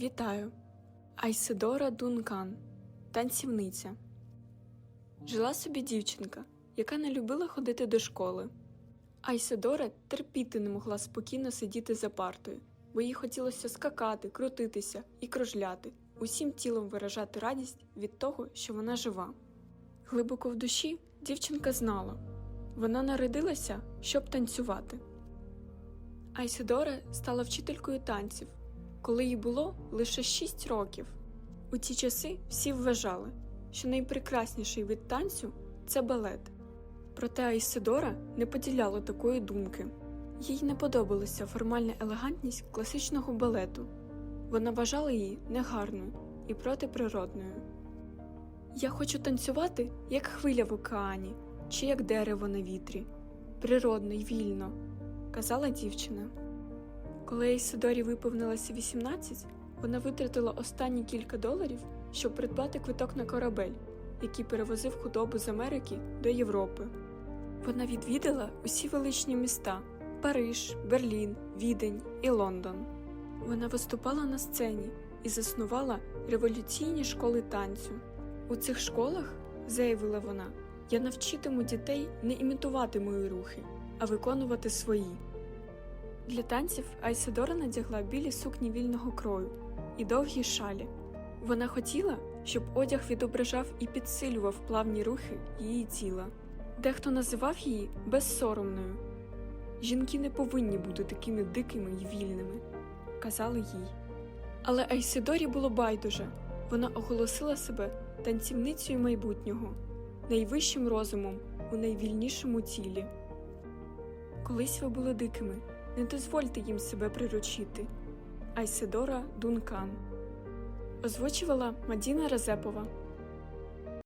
Вітаю! Айседора Дункан, танцівниця. Жила собі дівчинка, яка не любила ходити до школи. Айседора терпіти не могла спокійно сидіти за партою, бо їй хотілося скакати, крутитися і кружляти, усім тілом виражати радість від того, що вона жива. Глибоко в душі дівчинка знала вона народилася, щоб танцювати. Айседора стала вчителькою танців, коли їй було лише 6 років. У ті часи всі вважали, що найпрекрасніший вид танцю це балет. Проте Айседора не поділяла такої думки. Їй не подобалася формальна елегантність класичного балету. Вона вважала її негарною і протиприродною. Я хочу танцювати, як хвиля в океані, чи як дерево на вітрі, природно й вільно, казала дівчина. Коли Айседорі виповнилося 18, вона витратила останні кілька доларів, щоб придбати квиток на корабель, який перевозив худобу з Америки до Європи. Вона відвідала усі величні міста Париж, Берлін, Відень і Лондон. Вона виступала на сцені і заснувала революційні школи танцю. У цих школах, заявила вона, я навчитиму дітей не імітувати мої рухи, а виконувати свої. Для танців Айседора надягла білі сукні вільного крою і довгі шалі. Вона хотіла, щоб одяг відображав і підсилював плавні рухи її тіла. Дехто називав її безсоромною. Жінки не повинні бути такими дикими й вільними, казали їй. Але Айседорі було байдуже вона оголосила себе танцівницею майбутнього, найвищим розумом у найвільнішому тілі. Колись ви були дикими, не дозвольте їм себе приручити. Айседора Дункан. Озвучувала Мадіна Разепова.